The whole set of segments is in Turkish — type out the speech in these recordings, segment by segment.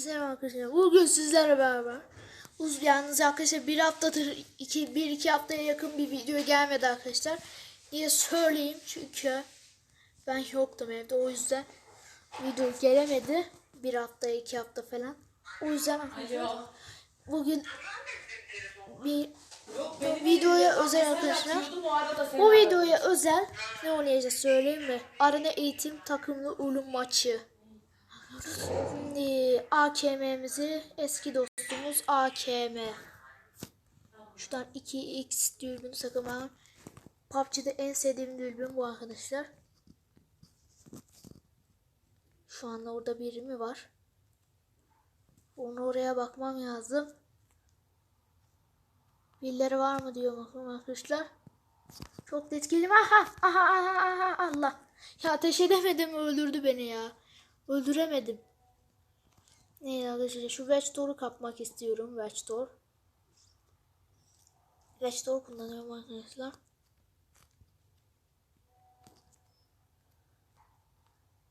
selam arkadaşlar. Bugün sizlerle beraber. Uz yalnız arkadaşlar bir haftadır iki, bir iki haftaya yakın bir video gelmedi arkadaşlar. Niye söyleyeyim çünkü ben yoktum evde o yüzden video gelemedi. Bir hafta iki hafta falan. O yüzden arkadaşlar bugün bir bu videoya özel arkadaşlar. Bu videoya özel ne oynayacağız söyleyeyim mi? Arena eğitim takımlı ulum maçı. Şimdi AKM'mizi eski dostumuz AKM. Şuradan 2x dürbünü sakın PUBG'de en sevdiğim dürbün bu arkadaşlar. Şu anda orada biri mi var? Onu oraya bakmam lazım. Birileri var mı diyor bakın arkadaşlar. Çok etkili. Aha, aha, aha, aha, Allah. Ya ateş edemedim öldürdü beni ya. Öldüremedim. Neyse arkadaşlar şu Watchdoor'u kapmak istiyorum. Watchdoor. Watchdoor kullanıyorum arkadaşlar.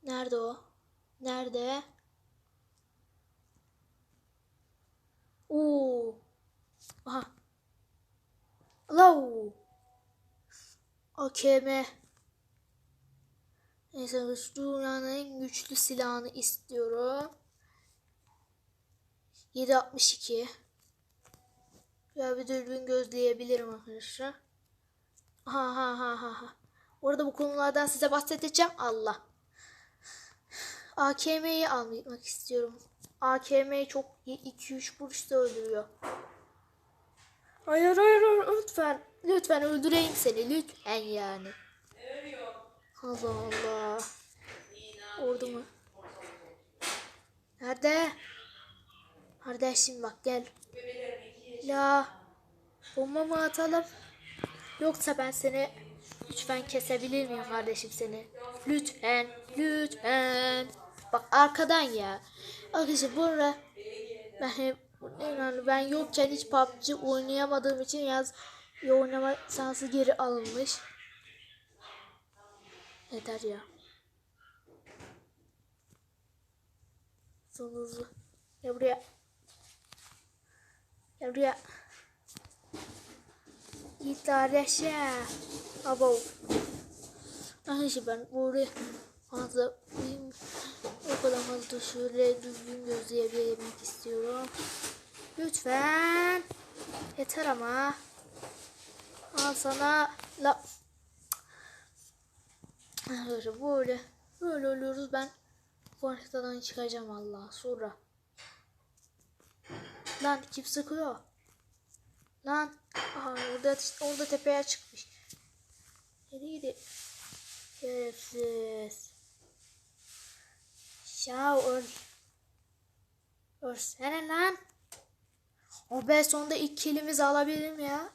Nerede o? Nerede? Oo. Aha. Low. AKM. Neyse dünyanın en güçlü silahını istiyorum. 762. Ya bir dürbün gözleyebilirim arkadaşlar. Ha ha ha ha ha. Orada bu konulardan size bahsedeceğim. Allah. AKM'yi almak istiyorum. AKM çok 2-3 vuruşta öldürüyor. Hayır hayır hayır lütfen. Lütfen öldüreyim seni lütfen yani. Allah Allah. Orada mı? Nerede? Kardeşim bak gel. La. Bomba mı atalım? Yoksa ben seni lütfen kesebilir miyim kardeşim seni? Lütfen. Lütfen. Bak arkadan ya. Arkadaşlar bu ara ben yani ben yokken hiç PUBG oynayamadığım için yaz ya oynama şansı geri alınmış. Yeter ya. Son hızlı. Gel buraya. Gel buraya. Git kardeşe. Abo. Arkadaşlar ben buraya fazla o kadar fazla şöyle düzgün gözleyebilmek istiyorum. Lütfen. Yeter ama. Al sana la Arkadaşlar böyle böyle ölüyoruz ben bu çıkacağım Allah sonra. Lan kim sıkıyor? Lan aha orada orada tepeye çıkmış. Nereye Şerefsiz. Ya öl. Ölsene lan. O be sonunda ilk kilimizi alabilirim ya.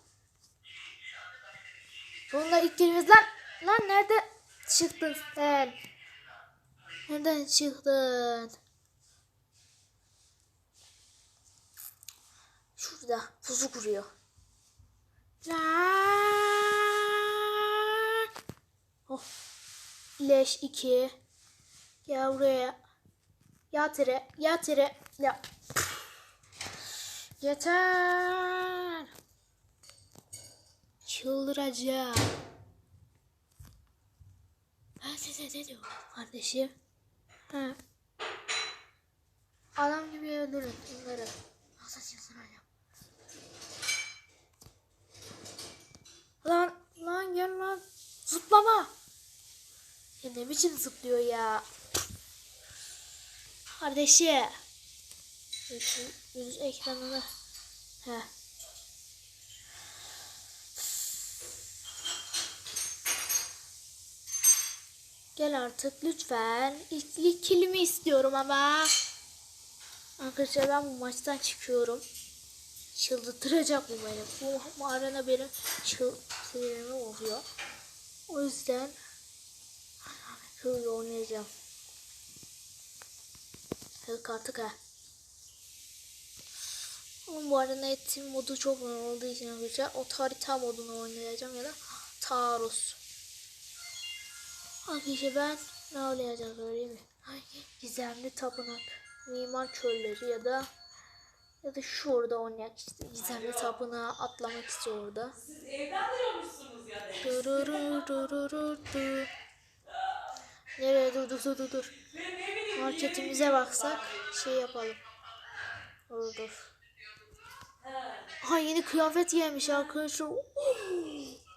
Sonunda ilk kilimiz lan. Lan nerede çıktın sen? Nereden çıktın? Şurada pusu kuruyor. Oh. Leş 2. Gel buraya. Yat yere. Yat yere. Ya. Yeter. Çıldıracağım. Ben size ne diyorum kardeşim? Ha. Adam gibi öldürün bunları. Nasıl çıldıracağım? Lan lan gel lan. Zıplama. Ya ne biçim zıplıyor ya. Kardeşi. Yüz ekranını. He. Gel artık lütfen. İlk, kilimi istiyorum ama. Arkadaşlar ben bu maçtan çıkıyorum. Çıldırtacak bu beni. Bu mağarana benim çıl sinirimi oluyor. O yüzden şöyle oynayacağım. Hırk artık ha. Ama bu arada eğitim modu çok önemli olduğu için arkadaşlar o harita modunu oynayacağım ya da taarruz. Arkadaşlar ben ne oynayacağım söyleyeyim mi? Gizemli tapınak. Mimar çölleri ya da ya da şurada oynayak işte gizemli tapınağa atlamak istiyor orada. Siz evlendiriyormuşsunuz ya de. Dururu dururu du. Nereye dur dur dur dur dur. Marketimize baksak şey yapalım. Dur dur. Aha yeni kıyafet giymiş arkadaşlar.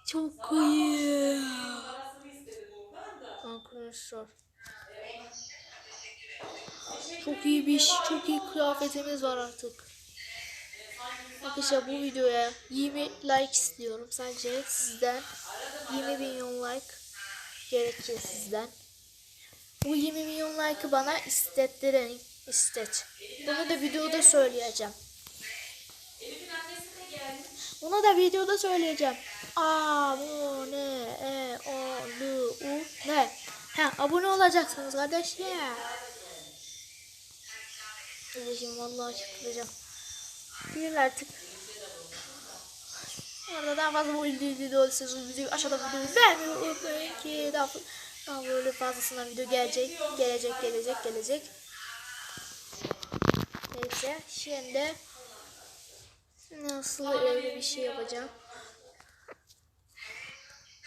Çok iyi. Parasını istedim ondan da. Arkadaşlar. Çok iyi bir iş, çok iyi kıyafetimiz var artık. Arkadaşlar bu videoya 20 like istiyorum. Sadece sizden 20 milyon like gerekir sizden. Bu 20 milyon like'ı bana istettirin. istet. Bunu da videoda söyleyeceğim. Bunu da videoda söyleyeceğim. A, bu, ne, e, o, lu, u, ne. Ha, abone olacaksınız kardeşler. Kardeşim vallahi çıkacağım. Gelin artık. Orada daha fazla bu video olursanız videoyu aşağıda videoyu beğenmeyi unutmayın ki daha, daha böyle fazlasına video gelecek, gelecek, gelecek, gelecek. Neyse şimdi nasıl öyle bir şey yapacağım.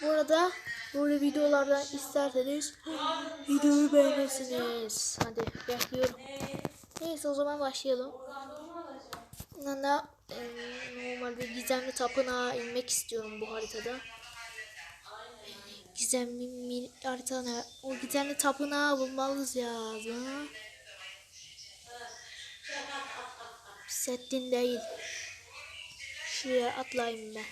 Bu arada böyle videolardan isterseniz videoyu beğenirsiniz. Hadi bekliyorum. Neyse o zaman başlayalım. Nana e, normalde gizemli tapınağa inmek istiyorum bu haritada. Gizemli mi, harita ne? O gizemli tapınağı bulmalıyız ya. Settin değil. Şuraya atlayayım ben.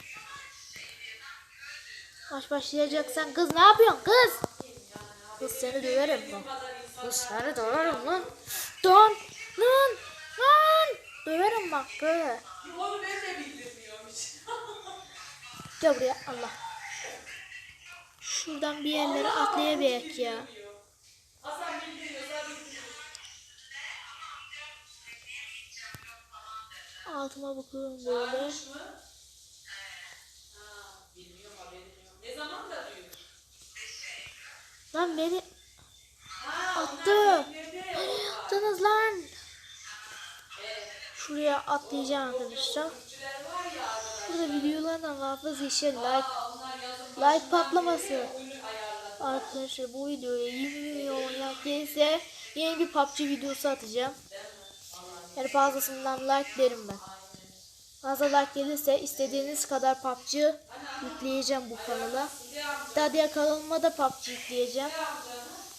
Baş başlayacaksan kız ne yapıyorsun kız? Kız seni döverim lan. Kız seni döverim lan. Don lan lan. Döverim bak böyle. Onu ben hiç. Gel buraya Allah. Şuradan bir yerlere atlayabilecek ya. Altıma bakıyorum böyle. Varmış mı? Ha, bilmiyorum haberim yok. Ne zaman da düğün? Lan beni Ha, attı. Nereye attınız lan? Şuraya atlayacağım arkadaşlar. Burada videolardan işe like like patlaması. Arkadaşlar bu videoya 20 milyon like gelirse yeni bir PUBG videosu atacağım. Yani fazlasından like derim ben. Fazla like gelirse istediğiniz kadar PUBG yükleyeceğim bu kanala. Diğer kanalıma da PUBG yükleyeceğim.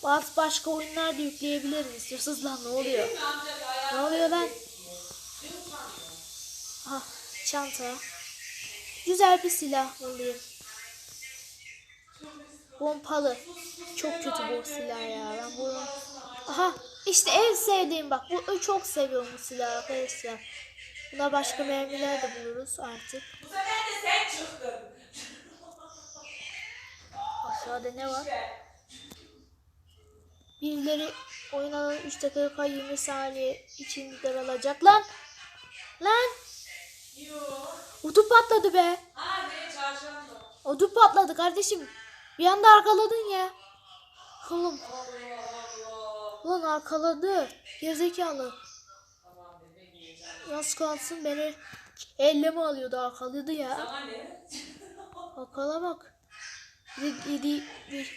Bazı başka oyunlar da yükleyebilirim. İstiyorsanız lan ne oluyor? Ne oluyor lan? Aha çanta. Güzel bir silah alayım. Pompalı. Çok kötü bu silah ya. Ben bunu... Aha işte en sevdiğim bak. Bu çok seviyorum bu silahı arkadaşlar. Buna başka mermiler de buluruz artık. Bu sefer de sen çıktın. Aşağıda ne var? Birileri oyun alanı 3 dakika 20 saniye içinde daralacak. Lan! Lan! Udu patladı be. Udu patladı kardeşim. Bir anda arkaladın ya. Oğlum lan arkaladı. Gerizekalı. Nasıl kalsın beni elleme alıyordu arkalıyordu ya. Arkala bak. De- bir,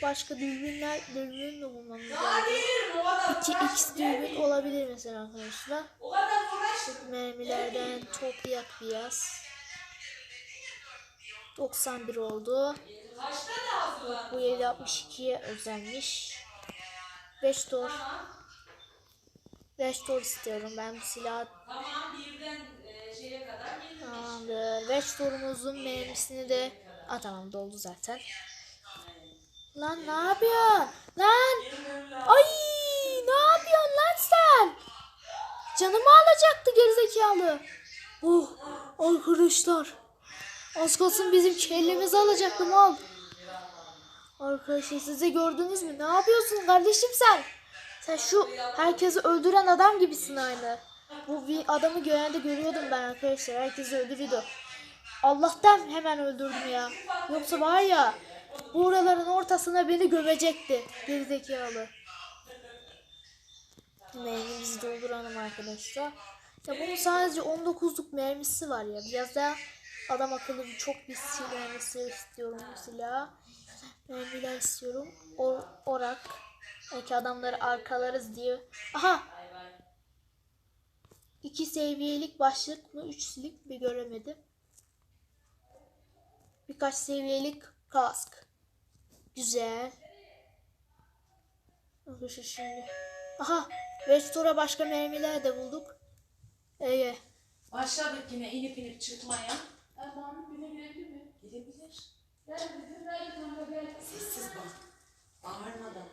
başka dürbünler dürbün de bulmamız Daha lazım. kadar 2x dürbün olabilir mesela arkadaşlar. O kadar uğraş. Mermilerden toplayak biraz. 91 oldu. Bu 762'ye özenmiş. 5 tor. Tamam. 5 tor istiyorum ben bu silahı. Tamam birden e, şeye kadar gelir. Tamamdır. 5 torumuzun mermisini de... Aa tamam doldu zaten. Lan ne yapıyorsun? Lan! Ay ne yapıyorsun lan sen? Canımı alacaktı gerizekalı. Oh arkadaşlar. Az kalsın bizim kellemizi alacaktı mal. Arkadaşlar siz de gördünüz mü? Ne yapıyorsun kardeşim sen? Sen şu herkesi öldüren adam gibisin aynı. Bu adamı genelde görüyordum ben arkadaşlar. Herkesi öldürüyordu. Allah'tan hemen öldürdüm ya. Yoksa var ya buraların ortasına beni gömecekti. Gerizekalı. mermimizi dolduralım arkadaşlar. Ya bunun sadece 19'luk mermisi var ya. Biraz daha adam akıllı bir çok bir silah mermisi istiyorum bu silahı. Mermiler istiyorum. Or, orak. Belki adamları arkalarız diye. Aha! İki seviyelik başlık mı? Üç silik bir göremedim. Birkaç seviyelik kask. Güzel. Arkadaşlar şimdi. Aha! Restora başka mermiler de bulduk. Ege. Başladık yine inip inip çıkmaya. Erdoğan'ın bile girebilir mi? Girebilir. Gel bizim verdi kanka gel. Sessiz bak. Bağırmadan.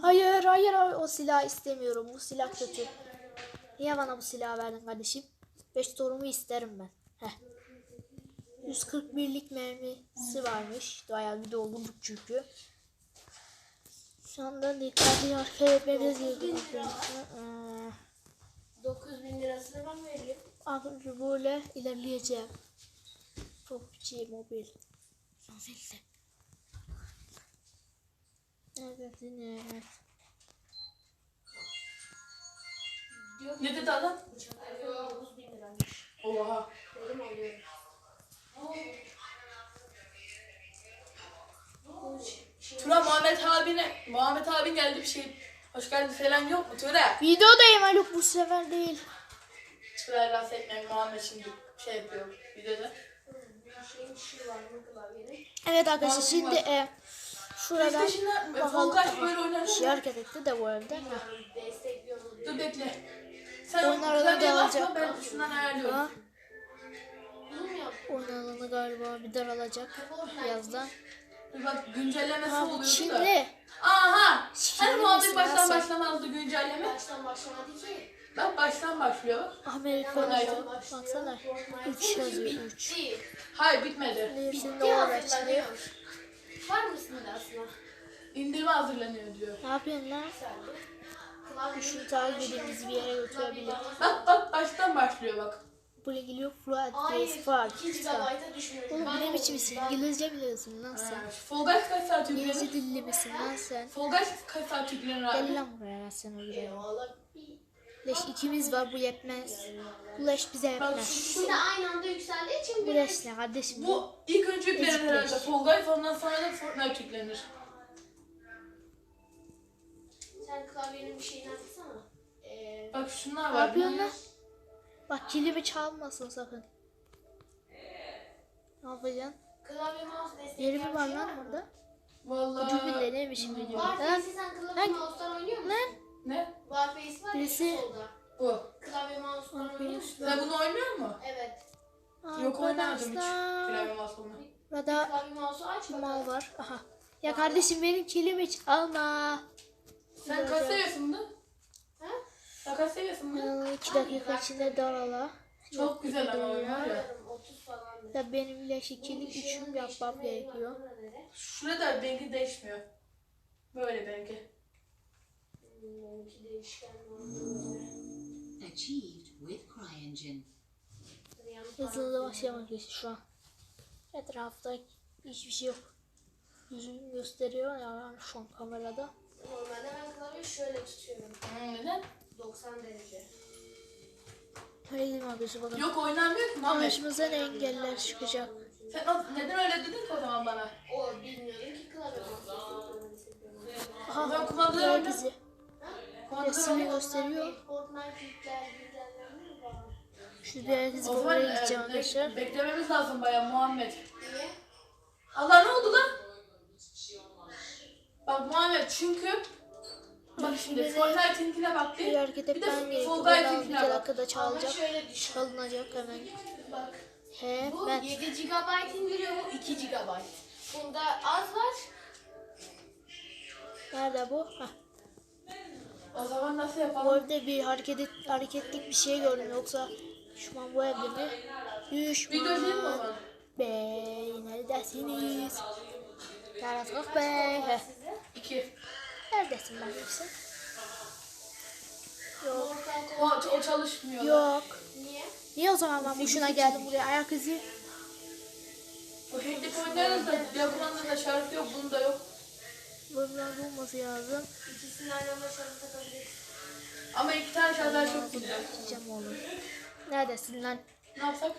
Hayır hayır o silah istemiyorum. Bu silah kötü. Niye bana bu silahı verdin kardeşim? 5 torumu isterim ben. Heh. 141'lik mermisi varmış. Bayağı bir doldurduk çünkü. Şu anda dikkatli hareket etmemiz gerekiyor. Aa, 9000 lirasını ben vereyim. Arkadaşlar böyle ilerleyeceğim. PUBG mobil. Evet yine evet. Ne dedi adam? iPhone 9000 liraymış. Oha. Dedim alıyorum. Tura Muhammed abine, Muhammed abin geldi bir şey. Hoş geldin falan yok mu Tura? Videodayım Haluk bu sefer değil. Tura'yı rahatsız etmeyin Muhammed şimdi şey yapıyor videoda. Şeyin şu var mı klavyenin? Evet arkadaşlar şimdi e, şuradan bakalım. Guys böyle oynar Bir şey hareket etti de bu arada. Destekliyorum. Dur bekle. Sen oynar basma alacak. ben şundan ayarlıyorum. Oyun alanı galiba bir daralacak. Dur bak güncellemesi Ha, oluyordu da. şimdi Aha! Şimdi Hani muhabbet baştan başlamazdı güncelleme? Baştan başlamadı ki. Bak baştan başlıyor. Amerika'da Hayır. baksana 3 yazıyor 3. Bitti. Hayır bitmedi. Bitti orada açılıyor. hazırlanıyor. Var mısın aslında? İndirme hazırlanıyor diyor. Ne yapıyorsun lan? Şu takip ettiğimiz bir yere götürebilir. Bak bak baştan başlıyor bak. Buraya geliyor Fuat Hayır. Base Fark. 2 GB'a düşmüyorum. Oğlum Ben ne biçim oldum. isim? Ben- İngilizce biliyorsun lan sen. Fall Guys kaç saat İngilizce yüklenir? dilli misin lan sen? Fall Guys kaç saat yüklenir Gel abi? lan buraya sen o buraya. Leş ikimiz var bu yetmez. Bu leş bize Bak yetmez. de aynı anda yükseldiği için Bu bir leş ne kardeşim? Bu ilk önce yüklenir herhalde Guys ondan sonra da Fortnite yüklenir. sen klavyenin bir şeyini açsana. Ee, Bak şunlar ne var. yapıyorsun lan? Bak kilimi çalmasın sakın. Ne yapacaksın? klavye mouse destekleyen Yeri mi var lan burada? Vallahi. Ucu bir denemişim video. Var Lan sen klavye Lan. mouse'dan oynuyor musun? lan. Ne? Face var ya Birisi- şu solda. Bu. Klavye mouse'dan oynuyor musun? Sen bunu oynuyor mu? Evet. Yok oynamadım hiç. Arkadaşlar. Klavye masumla. Burada Klavye mouse'u aç mal bakalım. var. Aha. Ya kardeşim benim kilimi çalma. Sen kaç seviyorsun bunu? Ha? Sen kaç seviyorsun bunu? Kanalı 2 dakika içinde darala. Çok güzel ama oyun var ya. Bilmiyorum, 30 falandır. Ya benim leş ikilik üçüm yapmam gerekiyor. Şurada benimki değişmiyor. Böyle benimki. Benimki değişken. Achieved with CryEngine. Hızlı başlamak için şu an. Etrafta hiçbir şey yok. Yüzümü gösteriyor ya şu an kamerada. Normalde ben klavyeyi şöyle tutuyorum. Hmm, neden? 90 derece. Gidelim arkadaşlar bakalım. Yok oynanmıyor ki. Karşımıza ne engeller çıkacak. Sen o- neden öyle dedin ki o zaman bana? O bilmiyordum ki klavye. Aha, Ben kumandaları diğer oynadım. bizi. Kumandaları Resmi oynadım. gösteriyor. Şu zaman oraya e, gideceğim arkadaşlar. beklememiz lazım baya Muhammed. Allah ne oldu lan? Bak Muhammed çünkü Bak şimdi Fortnite'inkine bak Bir bir. hareket etmem gerekiyor. Bir dakikada çalacak. Çalınacak hemen. Bak He bu ben 7 GB indiriyor bu 2 GB. Bunda az var. nerede bu? Heh. O zaman nasıl Bu yapalım? evde bir hareket et- hareketlik bir şey gördüm yoksa düşman bu evde mi? Düşman. Video değil mi? Bey neredesiniz? Yaratık bey. Heh. Size. İki. Neredesin ben kimsin? Yok. O, o çalışmıyor. Yok. Niye? Niye o zaman ben boşuna geldim buraya ayak izi? Hacklik oynarız da diğer kumandada şarkı yok bunda yok. Bölümlerde olması lazım. İkisini aynı anda şarjı takabiliriz. Ama iki tane şarjlar çok güzel. Gideceğim oğlum. Neredesin lan? Ne yapsak?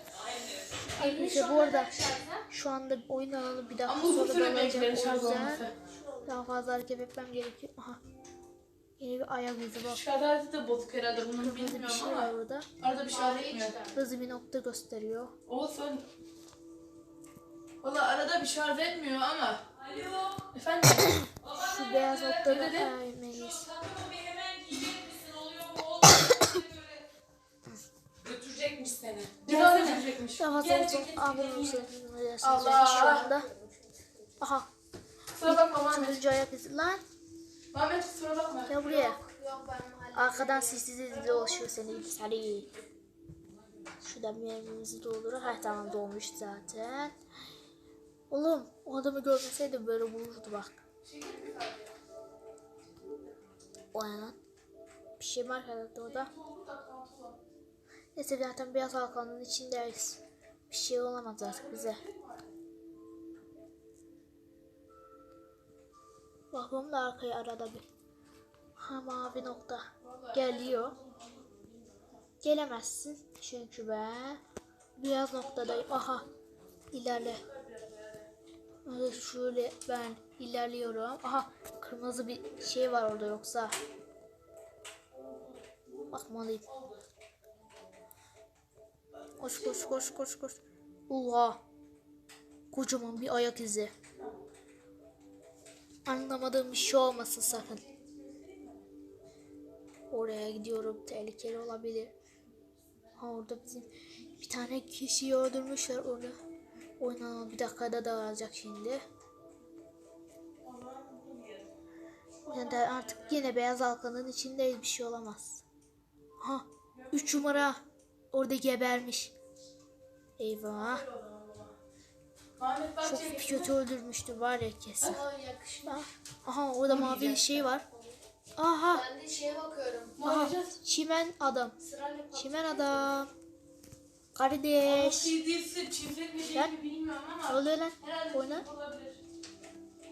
Arkadaşlar bu arada şu anda oyun alanı bir dakika Ama sonra beklerim O yüzden daha fazla hareket etmem gerekiyor. Aha. Yeni bir ayak izi bak. Şarj aleti de bozuk herhalde bunu bir bilmiyorum şey var ama. burada. Arada bir şarj etmiyor. Hızlı bir nokta gösteriyor. Olsun. Valla arada bir şarj etmiyor ama. Alo. Efendim? Şu beyaz bir? Olmuyor mu? Götürecekmiş seni. Ceza götürecekmiş. Daha fazla çekil. olursanız Allah. şu anda. Aha. Kusura bakma Mehmet. Turuncu ayak izi. Lan Mehmet kusura bakma. gel buraya. Yok ben halledeceğim. Arkadan sessiz sessiz dolaşıyor seni. Sari. Şuradan mermimizi doldurur. Ha tamam dolmuş zaten. Oğlum o adamı görmeseydi böyle vururdu bak. O? Bir şey var herhalde orada. Neyse zaten beyaz halkanın içindeyiz. Bir şey olamaz artık bize. Bakalım da arkaya arada bir. Ha mavi nokta. Geliyor. Gelemezsin. Çünkü ben beyaz noktadayım. Aha. İlerle. Şöyle ben ilerliyorum. Aha kırmızı bir şey var orada yoksa. Bakmalıyım. Koş koş koş koş koş. Oha. Kocaman bir ayak izi. Anlamadığım bir şey olmasın sakın. Oraya gidiyorum. Tehlikeli olabilir. Ha orada bizim bir tane kişiyi öldürmüşler orada. Oynanan bir dakikada dağılacak şimdi. Yani artık yine beyaz halkanın içindeyiz bir şey olamaz. Ha 3 numara orada gebermiş. Eyvah. Çok kötü öldürmüştü var ya kesin. Aha orada mavi şey var. Aha. Ben de şeye bakıyorum. Aha. Çimen adam. Çimen adam. Kardeş. Değil mi bilmiyorum Ne ama. oluyor lan? Oyna.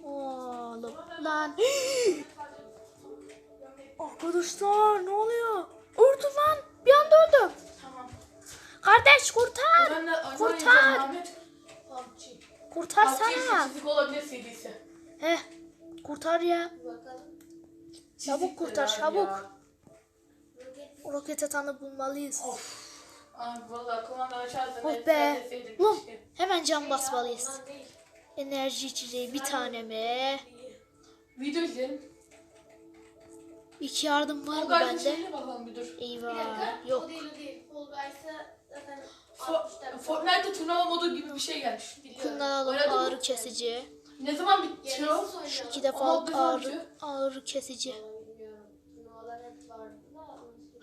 Oğlum lan. Arkadaşlar ne oluyor? Öldüm lan. Bir anda öldüm. Tamam. Kardeş kurtar. Kurtar. Kurtarsana. PUBG çizik olabilir CD'si. Heh. Kurtar ya. Çabuk kurtar, çabuk. ya. Roket atanı bulmalıyız. Abi valla kumanda açarsan Oh be. keşke. hemen cam basmalıyız. Ondan değil. Enerji içeceği bir tane mi? Video izleyelim. İki yardım var mı bende? bakalım bir dur. Bir Eyvah. dakika. Yok. O değil o değil. Fall Guys'a zaten Fo- 60 dakika. Fortnite'da turnuva modu gibi bir şey gelmiş. Kullanalım Oynadın mı? ağrı kesici. Ne zaman bitiyor? Gereksiz oynuyor. İki Ama defa zaman ağrı, ağrı kesici. Bilmiyorum. Turnuvalar hep vardı da.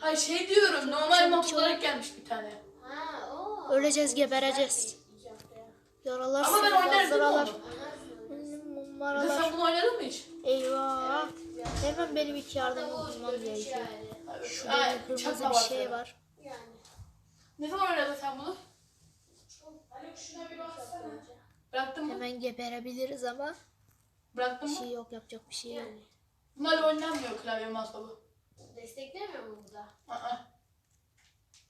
Hayır şey diyorum normal Çabuk, olarak gelmiş bir tane. Ha o. Öleceğiz, gebereceğiz. Haftaya. Yaralar Ama ben oynarım yaralar. Bir Numaralar. sen bunu oynadın mı hiç? Eyvah. Hemen benim iki yardımı Hatta bulmam gerekiyor. Şurada Ay, bir kırmızı bir şey var. Yani. Ne zaman oynadın sen bunu? Alex şuna bir baksana. Bıraktın mı? Hemen geberebiliriz ama Bıraktın bir mı? şey yok yapacak bir şey yok. Yani. Bunlarla oynanmıyor klavye mouse. Desteklemiyor mu bu da? Aa.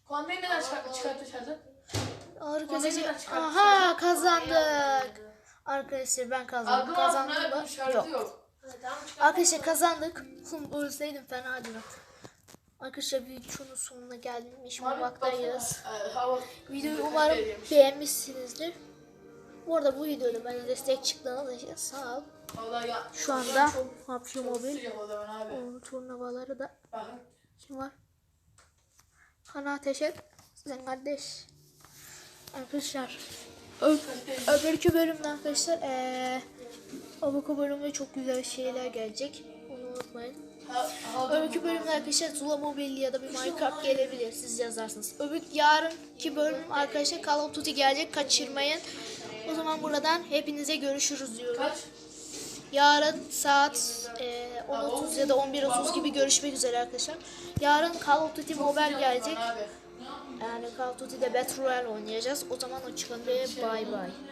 Kumandayı neden çıkart çıkartışardın? Çıkarttın? Aha kazandık. Arkadaşlar ben kazandım. Adım Kazandım mı? Yok. yok. Arkadaşlar kazandık. Ölseydim fena değil. Arkadaşlar videonun sonuna gelmiş bulunmaktayız. Ee, hava. Videoyu umarım beğenmişsinizdir. Bu arada bu videoda bana destek çıktığınız için sağ ol. Vallahi ya. Şu anda PUBG çok Mobile sıcak o zaman abi. o turnuvaları da Bakın. kim var? Kana Teşet, sen kardeş. Arkadaşlar ö- öbürkü bölümde arkadaşlar eee Avuka bölümde çok güzel şeyler gelecek. Onu unutmayın. Öbürkü bölümde arkadaşlar Zula Mobile ya da bir Minecraft gelebilir. Siz yazarsınız. Öbür yarınki bölüm arkadaşlar Call of Duty gelecek. Kaçırmayın. O zaman buradan hepinize görüşürüz diyorum. Kaç? Yarın saat e, 10.30 ya da 11.30 gibi görüşmek üzere arkadaşlar. Yarın Call of Duty Mobile gelecek. Yani Call of Duty'de Battle Royale oynayacağız. O zaman ve bay bay.